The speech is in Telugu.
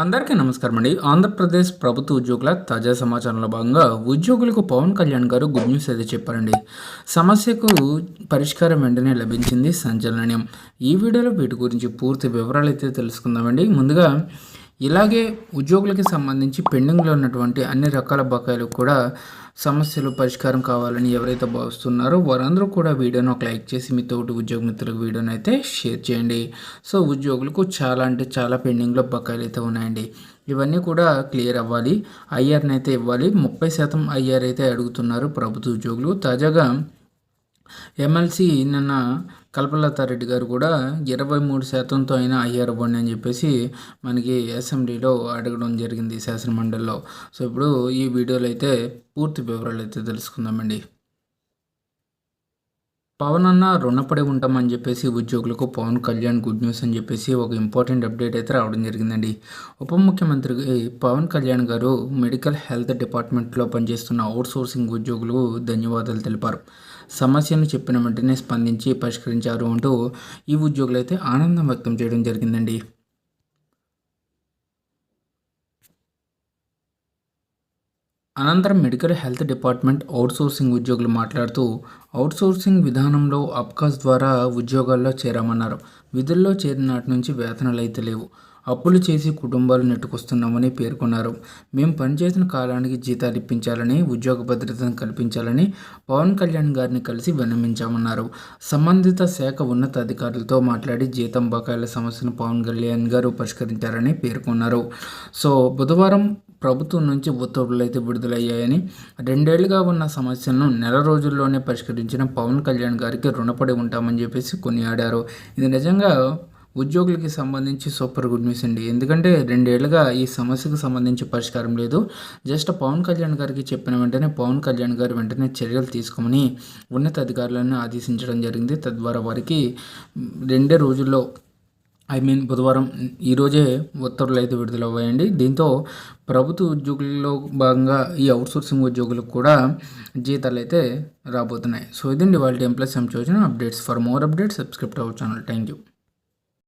అందరికీ నమస్కారం అండి. ఆంధ్రప్రదేశ్ ప్రభుత్వ ఉద్యోగుల తాజా సమాచారంలో భాగంగా ఉద్యోగులకు పవన్ కళ్యాణ్ గారు గుడ్ న్యూస్ అయితే చెప్పారండి. సమస్యకు పరిష్కారం వెంటనే లభించింది సంచలనం ఈ వీడియోలో వీటి గురించి పూర్తి వివరాలు అయితే తెలుసుకుందామండి. ముందుగా ఇలాగే ఉద్యోగులకి సంబంధించి పెండింగ్లో ఉన్నటువంటి అన్ని రకాల బకాయిలు కూడా సమస్యలు పరిష్కారం కావాలని ఎవరైతే భావిస్తున్నారో వారందరూ కూడా వీడియోను ఒక లైక్ చేసి మీ తోటి ఉద్యోగ మిత్రులకు వీడియోని అయితే షేర్ చేయండి. సో ఉద్యోగులకు చాలా అంటే చాలా పెండింగ్లో బకాయిలు అయితే ఉన్నాయండి. ఇవన్నీ కూడా క్లియర్ అవ్వాలి. ఐఆర్ని అయితే ఇవ్వాలి. ముప్పై శాతం ఐఆర్ అయితే అడుగుతున్నారు ప్రభుత్వ ఉద్యోగులు. తాజాగా ఎమ్మెల్సీ నిన్న కల్పలతారెడ్డి గారు కూడా ఇరవై మూడు శాతంతో అయినా అయ్యారు బండి అని చెప్పేసి మనకి అసెంబ్లీలో అడగడం జరిగింది శాసనమండలిలో. సో ఇప్పుడు ఈ వీడియోలో అయితే పూర్తి వివరాలు అయితే తెలుసుకుందామండి. పవన్ అన్న రుణపడి ఉంటామని చెప్పేసి ఉద్యోగులకు పవన్ కళ్యాణ్ గుడ్ న్యూస్ అని చెప్పేసి ఒక ఇంపార్టెంట్ అప్డేట్ అయితే రావడం జరిగిందండి. ఉప ముఖ్యమంత్రి పవన్ కళ్యాణ్ గారు మెడికల్ హెల్త్ డిపార్ట్మెంట్లో పనిచేస్తున్న అవుట్సోర్సింగ్ ఉద్యోగులకు ధన్యవాదాలు తెలిపారు. సమస్యను చెప్పిన వెంటనే స్పందించి పరిష్కరించారు అంటూ ఈ ఉద్యోగులు అయితే ఆనందం వ్యక్తం చేయడం జరిగిందండి. అనంతరం మెడికల్ హెల్త్ డిపార్ట్మెంట్ అవుట్సోర్సింగ్ ఉద్యోగులు మాట్లాడుతూ అవుట్సోర్సింగ్ విధానంలో అబ్కాస్ ద్వారా ఉద్యోగాల్లో చేరామన్నారు. విధుల్లో చేరినాటి నుంచి వేతనాలు అయితే లేవు. అప్పులు చేసి కుటుంబాలు నెట్టుకొస్తున్నామని పేర్కొన్నారు. మేము పనిచేసిన కాలానికి జీతాలు ఇప్పించాలని ఉద్యోగ భద్రతను కల్పించాలని పవన్ కళ్యాణ్ గారిని కలిసి విన్నమించామన్నారు సంబంధిత శాఖ ఉన్నత అధికారులతో మాట్లాడి జీతం బకాయిల సమస్యను పవన్ కళ్యాణ్ గారు పరిష్కరించారని పేర్కొన్నారు. సో బుధవారం ప్రభుత్వం నుంచి ఉత్తర్వులు అయితే విడుదలయ్యాయని రెండేళ్ళుగా ఉన్న సమస్యలను నెల రోజుల్లోనే పరిష్కరించిన పవన్ కళ్యాణ్ గారికి రుణపడి ఉంటామని చెప్పేసి కొనియాడారు. ఇది నిజంగా ఉద్యోగులకి సంబంధించి సూపర్ గుడ్ న్యూస్ అండి. ఎందుకంటే రెండేళ్ళుగా ఈ సమస్యకు సంబంధించి పరిష్కారం లేదు. జస్ట్ పవన్ కళ్యాణ్ గారికి చెప్పిన వెంటనే పవన్ కళ్యాణ్ గారు వెంటనే చర్యలు తీసుకోమని ఉన్నత అధికారులను ఆదేశించడం జరిగింది. తద్వారా వారికి రెండే రోజుల్లో ఐ మీన్ బుధవారం ఈరోజే ఉత్తర్వులు అయితే విడుదలవ్వాయండి దీంతో ప్రభుత్వ ఉద్యోగుల్లో భాగంగా ఈ అవుట్సోర్సింగ్ ఉద్యోగులకు కూడా జీతాలు అయితే రాబోతున్నాయి. సో ఇదండి వాళ్ళ employ ఎంచోచిన updates. For more updates subscribe our channel. Thank you